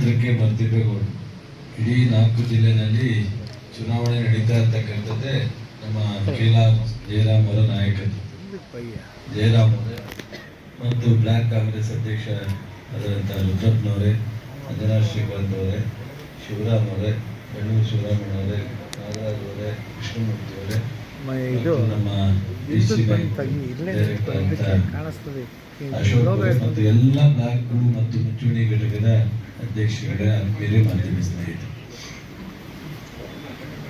ಮಾತ್ರಕ್ಕೆ ಮರ್ತಿರ್ಬೇಕೌಡು ಇಡೀ ನಾಲ್ಕು ಜಿಲ್ಲೆನಲ್ಲಿ ಚುನಾವಣೆ ನಡೀತಾ ಇರ್ತಕ್ಕಂಥದ್ದೇ ನಮ್ಮ ಕೇಲಾರ್ ಜಯರಾಮ್ ಅವರ ನಾಯಕತ್ವ. ಜಯರಾಮ್ ಅವರೇ ಮತ್ತು ಬ್ಲಾಕ್ ಕಾಂಗ್ರೆಸ್ ಅಧ್ಯಕ್ಷ ಆದಂಥ ರುದ್ರಪ್ಪನವರೇ ಅಂಜನಾ ಶ್ರೀಕಾಂತ್ ಅವರೇ ಶಿವರಾಮ್ ಅವರೇ ಬೆಳ್ಳೂರು ಶಿವರಾಮಣ್ಣ ಅವರೇ ನಾಗರಾಜ್ ಅವರೇ ಕೃಷ್ಣಮೂರ್ತಿ ಅವರೇ ನಮ್ಮ ಡೈರೆಕ್ಟರ್ ಅಂತ ಅಶೋಕ್ ಮತ್ತು ಎಲ್ಲ ಬ್ಲಾಕ್ಗಳು ಮತ್ತು ಮುಂಚೂಣಿ ಅಧ್ಯಕ್ಷಗಳ ಬೇರೆ ಮಾಧ್ಯಮ ಸ್ನೇಹಿತರು.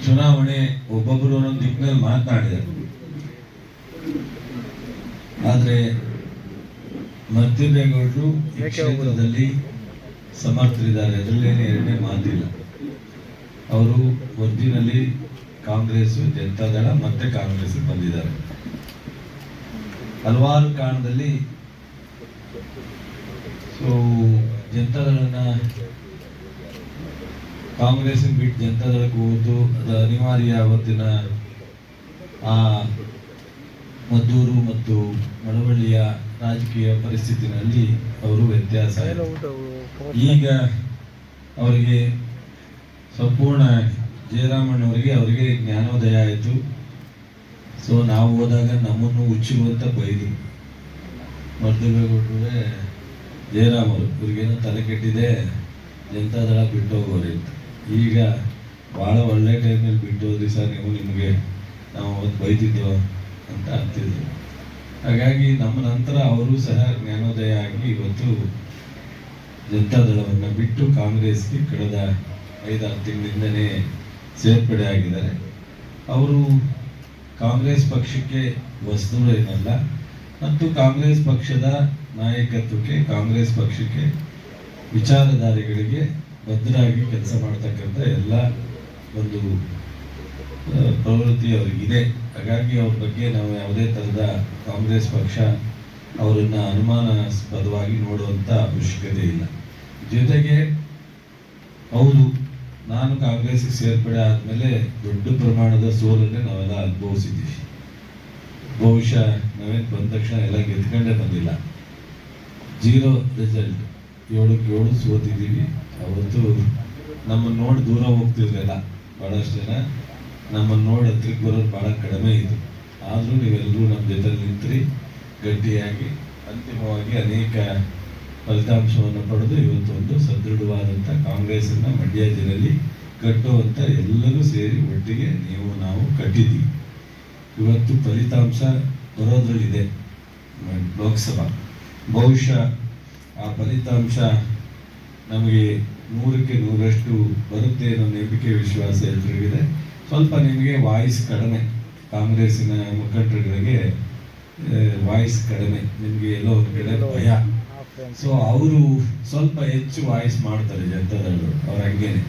ಚುನಾವಣೆ ಒಬ್ಬೊಬ್ಬರು ಒಂದೊಂದು ದಿಕ್ಕಿನಲ್ಲಿ ಮಾತನಾಡಿದರು ಆದರೆ ಮಧ್ಯದೇಗೌಡರು ಈ? ಕ್ಷೇತ್ರದಲ್ಲಿ ಸಮರ್ಥರಿದ್ದಾರೆ. ಅದರಲ್ಲೇನು ಎರಡನೇ ಮಾತಿಲ್ಲ. ಅವರು ಒದ್ದಿನಲ್ಲಿ ಕಾಂಗ್ರೆಸ್ ಜನತಾದಳ ಮತ್ತೆ ಕಾಂಗ್ರೆಸ್ ಬಂದಿದ್ದಾರೆ. ಹಲವಾರು ಕಾರಣದಲ್ಲಿ ಸೊ ಜನತಾದಳನ ಕಾಂಗ್ರೆಸ್ ಬಿಟ್ಟು ಜನತಾದಳಕ್ಕೆ ಹೋದ್ದು, ಅದು ಅನಿವಾರ್ಯ ಅವತ್ತಿನ ಆ ಮದ್ದೂರು ಮತ್ತು ಮಳವಳ್ಳಿಯ ರಾಜಕೀಯ ಪರಿಸ್ಥಿತಿನಲ್ಲಿ ಅವರು ವ್ಯತ್ಯಾಸ ಈಗ ಅವರಿಗೆ ಸಂಪೂರ್ಣ ಜಯರಾಮಣ್ಣವರಿಗೆ ಅವರಿಗೆ ಜ್ಞಾನೋದಯ ಆಯಿತು. ಸೊ ನಾವು ಹೋದಾಗ ನಮ್ಮನ್ನು ಹುಚ್ಚು ಅಂತ ಬೈದು ಮರ್ದಿಬೇಗೌಡ್ರೆ ಜಯರಾಮ್ ಅವರು ಇವ್ರಿಗೇನೋ ತಲೆ ಕೆಟ್ಟಿದೆ ಜನತಾದಳ ಬಿಟ್ಟು ಹೋಗೋರಿ ಅಂತ ಈಗ ಭಾಳ ಒಳ್ಳೆ ಟೈಮಲ್ಲಿ ಬಿಟ್ಟು ಹೋದ್ರಿ ಸರ್ ನೀವು ನಿಮಗೆ. ನಾವು ಅವತ್ತು ಬೈದಿದ್ದೋ ಅಂತ ಅಂತಿದ್ರು. ಹಾಗಾಗಿ ನಮ್ಮ ನಂತರ ಅವರು ಸಹ ಜ್ಞಾನೋದಯ ಆಗಿ ಇವತ್ತು ಜನತಾದಳವನ್ನು ಬಿಟ್ಟು ಕಾಂಗ್ರೆಸ್ಗೆ ಕಳೆದ ಐದಾರು ತಿಂಗಳಿಂದನೇ ಸೇರ್ಪಡೆ ಆಗಿದ್ದಾರೆ. ಅವರು ಕಾಂಗ್ರೆಸ್ ಪಕ್ಷಕ್ಕೆ ಹೊಸದವರು ಏನಲ್ಲ ಮತ್ತು ಕಾಂಗ್ರೆಸ್ ಪಕ್ಷದ ನಾಯಕತ್ವಕ್ಕೆ, ಕಾಂಗ್ರೆಸ್ ಪಕ್ಷಕ್ಕೆ, ವಿಚಾರಧಾರೆಗಳಿಗೆ ಭದ್ರಾಗಿ ಕೆಲಸ ಮಾಡ್ತಕ್ಕಂಥ ಎಲ್ಲ ಒಂದು ಪ್ರವೃತ್ತಿ ಅವರಿಗಿದೆ. ಹಾಗಾಗಿ ಅವ್ರ ಬಗ್ಗೆ ನಾವು ಯಾವುದೇ ಥರದ ಕಾಂಗ್ರೆಸ್ ಪಕ್ಷ ಅವರನ್ನು ಅನುಮಾನಾಸ್ಪದವಾಗಿ ನೋಡುವಂಥ ಅವಶ್ಯಕತೆ ಇಲ್ಲ. ಜೊತೆಗೆ ಹೌದು, ನಾನು ಕಾಂಗ್ರೆಸ್ಗೆ ಸೇರ್ಪಡೆ ಆದಮೇಲೆ ದೊಡ್ಡ ಪ್ರಮಾಣದ ಸೋಲನ್ನೇ ನಾವೆಲ್ಲ ಅನುಭವಿಸಿದ್ದೀವಿ. ಬಹುಶಃ ನಾವೇನು ಬಂದ ತಕ್ಷಣ ಎಲ್ಲ ಗೆದ್ಕೊಂಡೇ ಬಂದಿಲ್ಲ. ಜೀರೋ ರಿಸಲ್ಟ್ ಏಳಕ್ಕೆ ಏಳು ಸೋತಿದ್ದೀವಿ. ಅವತ್ತು ನಮ್ಮನ್ನು ನೋಡಿ ದೂರ ಹೋಗ್ತಿದ್ರಲ್ಲ ಭಾಳಷ್ಟು ಜನ ನಮ್ಮನ್ನು ನೋಡಿ ಹತ್ರಕ್ಕೆ ಬರೋದು ಭಾಳ ಕಡಿಮೆ ಇದು ಆದರೂ ನೀವೆಲ್ಲರೂ ನಮ್ಮ ಜೊತೆ ನಿಂತ್ರಿ ಗಟ್ಟಿಯಾಗಿ ಅಂತಿಮವಾಗಿ ಅನೇಕ ಫಲಿತಾಂಶವನ್ನು ಪಡೆದು ಇವತ್ತು ಒಂದು ಸದೃಢವಾದಂಥ ಕಾಂಗ್ರೆಸ್ಸನ್ನು ಮಂಡ್ಯ ಜಿಲ್ಲೆಯಲ್ಲಿ ಕಟ್ಟುವಂಥ ಎಲ್ಲರೂ ಸೇರಿ ಒಟ್ಟಿಗೆ ನೀವು, ನಾವು ಕಟ್ಟಿದ್ದೀವಿ. ಇವತ್ತು ಫಲಿತಾಂಶ ಬರೋದ್ರಲ್ಲಿದೆ. ಲೋಕಸಭಾ. ಬಹುಶಃ ಆ ಫಲಿತಾಂಶ ನಮಗೆ ನೂರಕ್ಕೆ ನೂರಷ್ಟು ಬರುತ್ತೆ ಅನ್ನೋ ನಂಬಿಕೆ ವಿಶ್ವಾಸ ಎಲ್ರಿಗಿದೆ ಸ್ವಲ್ಪ ನಿಮಗೆ ವಾಯ್ಸ್ ಕಡಿಮೆ. ಕಾಂಗ್ರೆಸ್ಸಿನ ಮುಖಂಡರುಗಳಿಗೆ ವಾಯ್ಸ್ ಕಡಿಮೆ. ನಿಮಗೆ ಎಲ್ಲೋ ಒಂದು ಕಡೆ ಭಯ. ಸೊ ಅವರು ಸ್ವಲ್ಪ ಹೆಚ್ಚು ವಾಯ್ಸ್ ಮಾಡ್ತಾರೆ ಜನತಾದಳರು ಅವ್ರ ಹಂಗೇನೆ.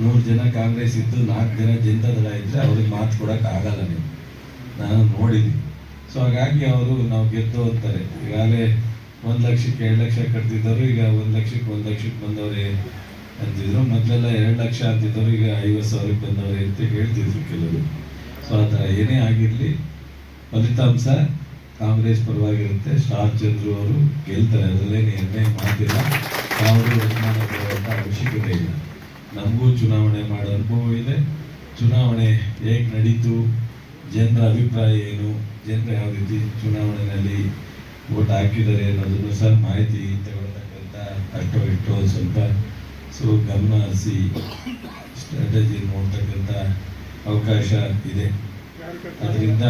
ನೂರು ಜನ ಕಾಂಗ್ರೆಸ್ ಇದ್ದು ನಾಲ್ಕು ಜನ ಜನತಾದಳ ಇದ್ದರೆ ಅವ್ರಿಗೆ ಮಾತು ಕೊಡೋಕ್ಕಾಗಲ್ಲ ಆಗಲ್ಲ ನೀವು. ನಾನು ನೋಡಿದ್ದೀನಿ. ಸೊ ಹಾಗಾಗಿ ಅವರು ನಾವು ಗೆದ್ದು ಅಂತಾರೆ. ಈಗಾಗಲೇ ಒಂದು ಲಕ್ಷಕ್ಕೆ ಎರಡು ಲಕ್ಷ ಕಟ್ತಿದ್ದವರು, ಈಗ ಒಂದು ಲಕ್ಷಕ್ಕೆ ಒಂದು ಲಕ್ಷಕ್ಕೆ ಬಂದವ್ರೆ ಅಂತಿದ್ರು. ಮೊದಲೆಲ್ಲ ಎರಡು ಲಕ್ಷ ಅಂತಿದ್ದವರು, ಈಗ ಐವತ್ತು ಸಾವಿರಕ್ಕೆ ಬಂದವ್ರೆ ಅಂತ ಹೇಳ್ತಿದ್ರು ಕೆಲವರು. ಸೊ ಆ ಥರ ಏನೇ ಆಗಿರಲಿ, ಫಲಿತಾಂಶ ಕಾಂಗ್ರೆಸ್ ಪರವಾಗಿರುತ್ತೆ. ಸ್ಟಾರ್ ಚಂದ್ರು ಅವರು ಗೆಲ್ತಾರೆ. ಅದರಲ್ಲೇನು ಎರಡನೇ ಮಾಡ್ತಿಲ್ಲ. ಯಾವುದೂ ಅನುಮಾನ ಪಡುವಂಥ ಅವಶ್ಯಕತೆ ಇಲ್ಲ. ನಮಗೂ ಚುನಾವಣೆ ಮಾಡೋ ಅನುಭವ ಇದೆ. ಚುನಾವಣೆ ಹೇಗೆ ನಡೀತು? ಜನರ ಅಭಿಪ್ರಾಯ ಏನು? ಜನರು ಯಾವ ರೀತಿ ಚುನಾವಣೆಯಲ್ಲಿ ಓಟ್ ಹಾಕಿದ್ದಾರೆ ಅನ್ನೋದನ್ನು ಸಹ ಮಾಹಿತಿ ತಗೊಳ್ತಕ್ಕಂಥ ಕಟ್ಟು ಇಟ್ಟು ಸ್ವಲ್ಪ ಸೊ ಗಮನ ಹರಿಸಿ ಸ್ಟ್ರಾಟಜಿ ನೋಡ್ತಕ್ಕಂಥ ಅವಕಾಶ ಇದೆ. ಅದರಿಂದ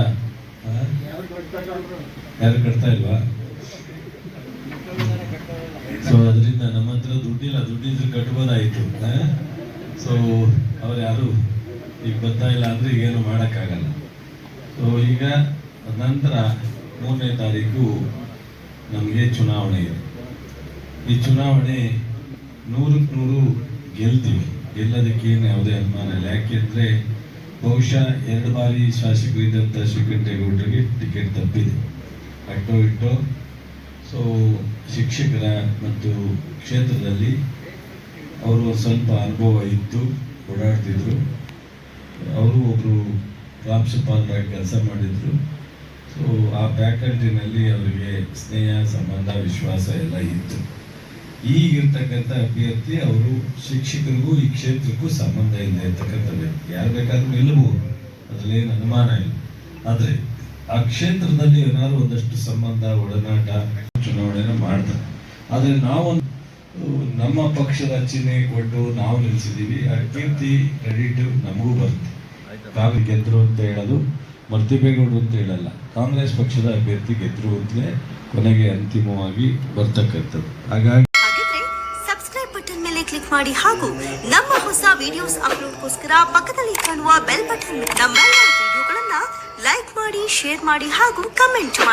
ಯಾರು ಕಟ್ತಾ ಇಲ್ವಾ? ಸೊ ಅದರಿಂದ ನಮ್ಮ ಹತ್ರ ದುಡ್ಡಿಲ್ಲ, ದುಡ್ಡಿದ್ರೆ ಕಟ್ಬೋದಾಯಿತು ಸೊ ಅವ್ರು ಯಾರು? ಈಗ ಬರ್ತಾ ಇಲ್ಲ ಅಂದ್ರೆ ಈಗೇನು ಮಾಡೋಕ್ಕಾಗಲ್ಲ. ಸೊ ಈಗ ನಂತರ ಮೂರನೇ ತಾರೀಕು ನಮಗೆ ಚುನಾವಣೆ ಇದೆ. ಈ ಚುನಾವಣೆ ನೂರಕ್ಕೆ ನೂರು ಗೆಲ್ತೀವಿ. ಗೆಲ್ಲೋದಕ್ಕೇನು ಯಾವುದೇ ಅನುಮಾನ ಇಲ್ಲ. ಯಾಕೆಂದರೆ ಬಹುಶಃ ಎರಡು ಬಾರಿ ಶಾಸಕರಿದ್ದಂಥ ಶ್ರೀಕಂಠೇಗೌಡರಿಗೆ ಟಿಕೆಟ್ ತಪ್ಪಿದೆ. ಅಟ್ಟೋ ಇಟ್ಟೋ ಸೊ ಶಿಕ್ಷಕರ ಮತ್ತು ಕ್ಷೇತ್ರದಲ್ಲಿ ಅವರು ಸ್ವಲ್ಪ ಅನುಭವ ಇತ್ತು ಓಡಾಡ್ತಿದ್ರು. ಅವರು ಒಬ್ಬರು ಪ್ರಾಂಶುಪಾಲರಾಗಿ ಕೆಲಸ ಮಾಡಿದ್ರು. ಸೊ ಆ ಫ್ಯಾಕಲ್ಟಿನಲ್ಲಿ ಅವರಿಗೆ ಸ್ನೇಹ, ಸಂಬಂಧ, ವಿಶ್ವಾಸ ಎಲ್ಲ ಇತ್ತು. ಈಗಿರ್ತಕ್ಕಂಥ ಅಭ್ಯರ್ಥಿ ಅವರು ಶಿಕ್ಷಕರಿಗೂ ಈ ಕ್ಷೇತ್ರಕ್ಕೂ ಸಂಬಂಧ ಇಲ್ಲ ಇರ್ತಕ್ಕಂಥ ವ್ಯಕ್ತಿ. ಯಾರು ಬೇಕಾದ್ರೂ ನಿಲ್ಲಬಹುದು ಅದರಲ್ಲೇನು ಅನುಮಾನ ಇಲ್ಲ. ಆದರೆ ಆ ಕ್ಷೇತ್ರದಲ್ಲಿ ಏನಾದ್ರು ಒಂದಷ್ಟು ಸಂಬಂಧ, ಒಡನಾಟ ಚುನಾವಣೆನ ಮಾಡ್ತಾರೆ. ಆದರೆ ನಾವೊಂದು, ನಮ್ಮ ಪಕ್ಷದ ಚಿಹ್ನೆ ಕೊಟ್ಟು ನಾವು ನಿಲ್ಲಿಸಿದ್ದೀವಿ ಆ ಕೀರ್ತಿ, ಕ್ರೆಡಿಟ್ ನಮಗೂ ಬರುತ್ತೆ. ಕಾಂಗ್ರೆಸ್ ಗೆದ್ರು ಅಂತ ಹೇಳೋದು ಮರ್ತಿಬೇಗೌಡರು ಅಂತ ಹೇಳಲ್ಲ, ಕಾಂಗ್ರೆಸ್ ಪಕ್ಷದ ಅಭ್ಯರ್ಥಿ ಗೆದ್ರು ಅಂತಲೇ ಕೊನೆಗೆ ಅಂತಿಮವಾಗಿ ಬರ್ತಕ್ಕಂಥದ್ದು. ಹಾಗಾಗಿ ಸಬ್ಸ್ಕ್ರೈಬ್ ಬಟನ್ ಮೇಲೆ ಕ್ಲಿಕ್ ಮಾಡಿ ಹಾಗೂ ನಮ್ಮ ಹೊಸ ವಿಡಿಯೋಸ್ ಅಪ್ಲೋಡ್ಗೋಸ್ಕರ ಪಕ್ಕದಲ್ಲಿ ಕಾಣುವ ಬೆಲ್ ಬಟನ್ ನಮ್ಮೆಲ್ಲ ವಿಡಿಯೋಗಳನ್ನ ಲೈಕ್ ಮಾಡಿ ಶೇರ್ ಮಾಡಿ ಹಾಗೂ ಕಮೆಂಟ್ ಮಾಡಿ.